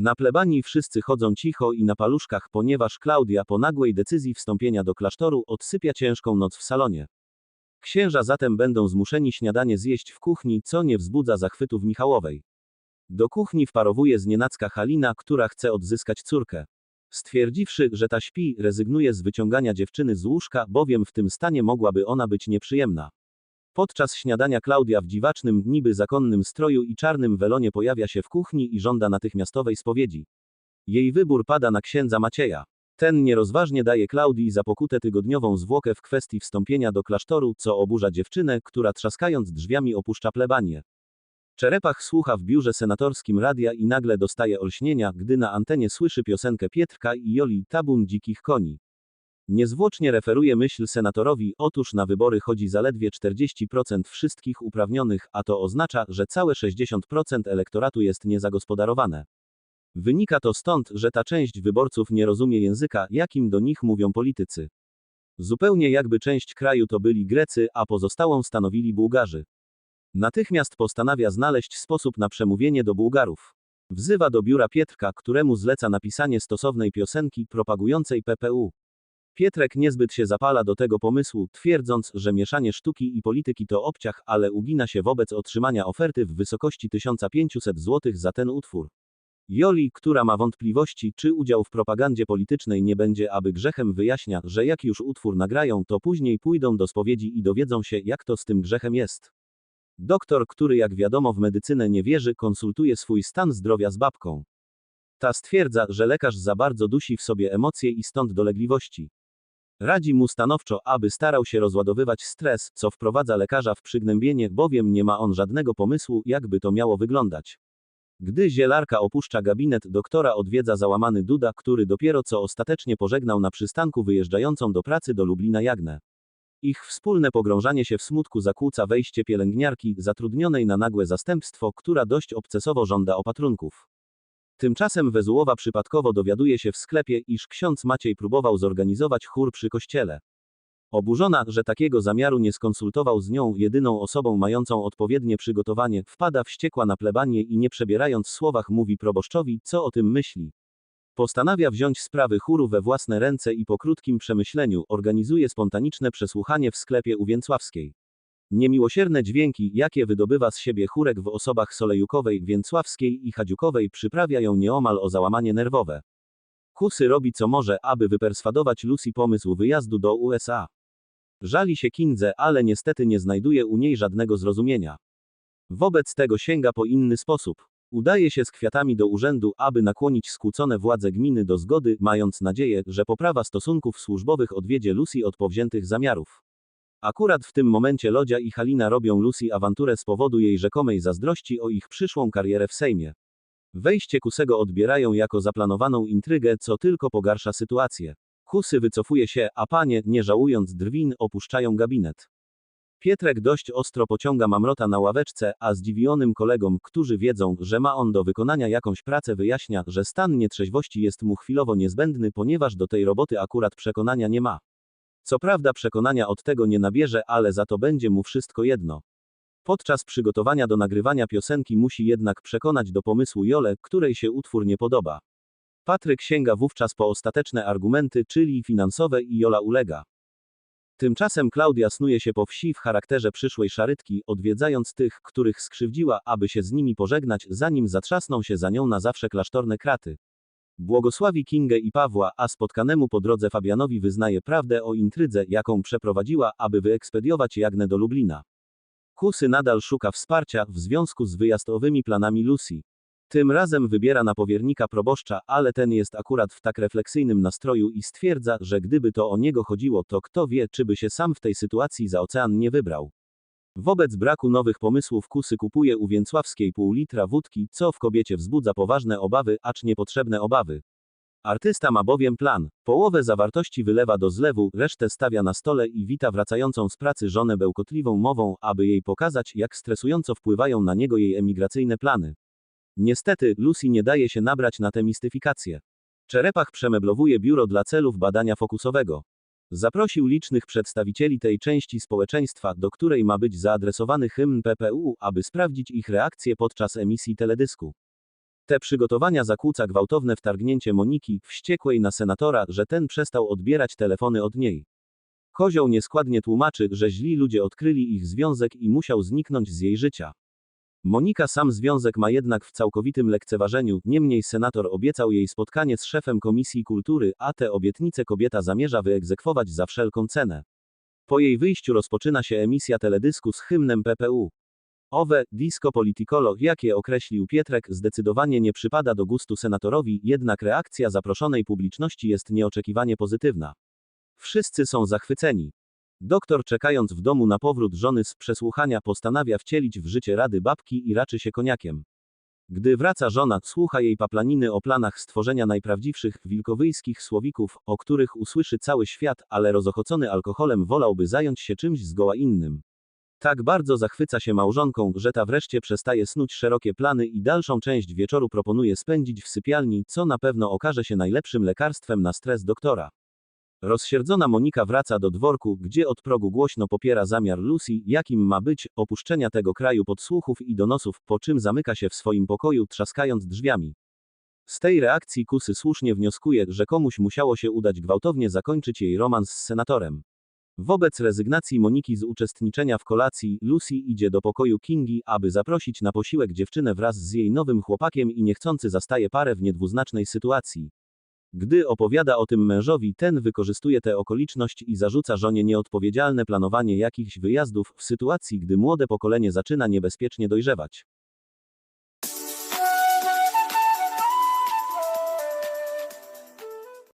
Na plebanii wszyscy chodzą cicho i na paluszkach, ponieważ Klaudia po nagłej decyzji wstąpienia do klasztoru odsypia ciężką noc w salonie. Księża zatem będą zmuszeni śniadanie zjeść w kuchni, co nie wzbudza zachwytów Michałowej. Do kuchni wparowuje znienacka Halina, która chce odzyskać córkę. Stwierdziwszy, że ta śpi, rezygnuje z wyciągania dziewczyny z łóżka, bowiem w tym stanie mogłaby ona być nieprzyjemna. Podczas śniadania Klaudia w dziwacznym, niby zakonnym stroju i czarnym welonie pojawia się w kuchni i żąda natychmiastowej spowiedzi. Jej wybór pada na księdza Macieja. Ten nierozważnie daje Klaudii za pokutę tygodniową zwłokę w kwestii wstąpienia do klasztoru, co oburza dziewczynę, która trzaskając drzwiami opuszcza plebanię. Czerepach słucha w biurze senatorskim radia i nagle dostaje olśnienia, gdy na antenie słyszy piosenkę Pietrka i Joli Tabun dzikich koni. Niezwłocznie referuje myśl senatorowi, otóż na wybory chodzi zaledwie 40% wszystkich uprawnionych, a to oznacza, że całe 60% elektoratu jest niezagospodarowane. Wynika to stąd, że ta część wyborców nie rozumie języka, jakim do nich mówią politycy. Zupełnie jakby część kraju to byli Grecy, a pozostałą stanowili Bułgarzy. Natychmiast postanawia znaleźć sposób na przemówienie do Bułgarów. Wzywa do biura Pietrka, któremu zleca napisanie stosownej piosenki propagującej PPU. Pietrek niezbyt się zapala do tego pomysłu, twierdząc, że mieszanie sztuki i polityki to obciach, ale ugina się wobec otrzymania oferty w wysokości 1500 zł za ten utwór. Joli, która ma wątpliwości, czy udział w propagandzie politycznej nie będzie aby grzechem, wyjaśnia, że jak już utwór nagrają, to później pójdą do spowiedzi i dowiedzą się, jak to z tym grzechem jest. Doktor, który jak wiadomo w medycynę nie wierzy, konsultuje swój stan zdrowia z babką. Ta stwierdza, że lekarz za bardzo dusi w sobie emocje i stąd dolegliwości. Radzi mu stanowczo, aby starał się rozładowywać stres, co wprowadza lekarza w przygnębienie, bowiem nie ma on żadnego pomysłu, jakby to miało wyglądać. Gdy zielarka opuszcza gabinet, doktora odwiedza załamany Duda, który dopiero co ostatecznie pożegnał na przystanku wyjeżdżającą do pracy do Lublina Jagnę. Ich wspólne pogrążanie się w smutku zakłóca wejście pielęgniarki, zatrudnionej na nagłe zastępstwo, która dość obcesowo żąda opatrunków. Tymczasem Wezułowa przypadkowo dowiaduje się w sklepie, iż ksiądz Maciej próbował zorganizować chór przy kościele. Oburzona, że takiego zamiaru nie skonsultował z nią, jedyną osobą mającą odpowiednie przygotowanie, wpada wściekła na plebanie i nie przebierając słowach mówi proboszczowi, co o tym myśli. Postanawia wziąć sprawy chóru we własne ręce i po krótkim przemyśleniu organizuje spontaniczne przesłuchanie w sklepie u Więcławskiej. Niemiłosierne dźwięki, jakie wydobywa z siebie chórek w osobach Solejukowej, Więcławskiej i Chadziukowej przyprawia ją nieomal o załamanie nerwowe. Kusy robi co może, aby wyperswadować Lucy pomysł wyjazdu do USA. Żali się Kindze, ale niestety nie znajduje u niej żadnego zrozumienia. Wobec tego sięga po inny sposób. Udaje się z kwiatami do urzędu, aby nakłonić skłócone władze gminy do zgody, mając nadzieję, że poprawa stosunków służbowych odwiedzie Lucy od powziętych zamiarów. Akurat w tym momencie Lodzia i Halina robią Lucy awanturę z powodu jej rzekomej zazdrości o ich przyszłą karierę w Sejmie. Wejście Kusego odbierają jako zaplanowaną intrygę, co tylko pogarsza sytuację. Kusy wycofuje się, a panie, nie żałując drwin, opuszczają gabinet. Pietrek dość ostro pociąga Mamrota na ławeczce, a zdziwionym kolegom, którzy wiedzą, że ma on do wykonania jakąś pracę wyjaśnia, że stan nietrzeźwości jest mu chwilowo niezbędny, ponieważ do tej roboty akurat przekonania nie ma. Co prawda przekonania od tego nie nabierze, ale za to będzie mu wszystko jedno. Podczas przygotowania do nagrywania piosenki musi jednak przekonać do pomysłu Jole, której się utwór nie podoba. Patryk sięga wówczas po ostateczne argumenty, czyli finansowe i Jola ulega. Tymczasem Klaudia snuje się po wsi w charakterze przyszłej szarytki, odwiedzając tych, których skrzywdziła, aby się z nimi pożegnać, zanim zatrzasną się za nią na zawsze klasztorne kraty. Błogosławi Kingę i Pawła, a spotkanemu po drodze Fabianowi wyznaje prawdę o intrydze, jaką przeprowadziła, aby wyekspediować Jagnę do Lublina. Kusy nadal szuka wsparcia w związku z wyjazdowymi planami Lucy. Tym razem wybiera na powiernika proboszcza, ale ten jest akurat w tak refleksyjnym nastroju i stwierdza, że gdyby to o niego chodziło, to kto wie, czy by się sam w tej sytuacji za ocean nie wybrał. Wobec braku nowych pomysłów Kusy kupuje u Więcławskiej pół litra wódki, co w kobiecie wzbudza poważne obawy, acz niepotrzebne obawy. Artysta ma bowiem plan. Połowę zawartości wylewa do zlewu, resztę stawia na stole i wita wracającą z pracy żonę bełkotliwą mową, aby jej pokazać, jak stresująco wpływają na niego jej emigracyjne plany. Niestety, Lucy nie daje się nabrać na tę mistyfikację. Czerepach przemeblowuje biuro dla celów badania fokusowego. Zaprosił licznych przedstawicieli tej części społeczeństwa, do której ma być zaadresowany hymn PPU, aby sprawdzić ich reakcję podczas emisji teledysku. Te przygotowania zakłóca gwałtowne wtargnięcie Moniki, wściekłej na senatora, że ten przestał odbierać telefony od niej. Kozioł nieskładnie tłumaczy, że źli ludzie odkryli ich związek i musiał zniknąć z jej życia. Monika sam związek ma jednak w całkowitym lekceważeniu, niemniej senator obiecał jej spotkanie z szefem Komisji Kultury, a te obietnice kobieta zamierza wyegzekwować za wszelką cenę. Po jej wyjściu rozpoczyna się emisja teledysku z hymnem PPU. Owe disco politicolo, jakie określił Pietrek, zdecydowanie nie przypada do gustu senatorowi, jednak reakcja zaproszonej publiczności jest nieoczekiwanie pozytywna. Wszyscy są zachwyceni. Doktor czekając w domu na powrót żony z przesłuchania postanawia wcielić w życie rady babki i raczy się koniakiem. Gdy wraca żona, słucha jej paplaniny o planach stworzenia najprawdziwszych, wilkowyjskich słowików, o których usłyszy cały świat, ale rozochocony alkoholem wolałby zająć się czymś zgoła innym. Tak bardzo zachwyca się małżonką, że ta wreszcie przestaje snuć szerokie plany i dalszą część wieczoru proponuje spędzić w sypialni, co na pewno okaże się najlepszym lekarstwem na stres doktora. Rozsierdzona Monika wraca do dworku, gdzie od progu głośno popiera zamiar Lucy, jakim ma być, opuszczenia tego kraju podsłuchów i donosów, po czym zamyka się w swoim pokoju, trzaskając drzwiami. Z tej reakcji Kusy słusznie wnioskuje, że komuś musiało się udać gwałtownie zakończyć jej romans z senatorem. Wobec rezygnacji Moniki z uczestniczenia w kolacji, Lucy idzie do pokoju Kingi, aby zaprosić na posiłek dziewczynę wraz z jej nowym chłopakiem i niechcący zastaje parę w niedwuznacznej sytuacji. Gdy opowiada o tym mężowi, ten wykorzystuje tę okoliczność i zarzuca żonie nieodpowiedzialne planowanie jakichś wyjazdów w sytuacji, gdy młode pokolenie zaczyna niebezpiecznie dojrzewać.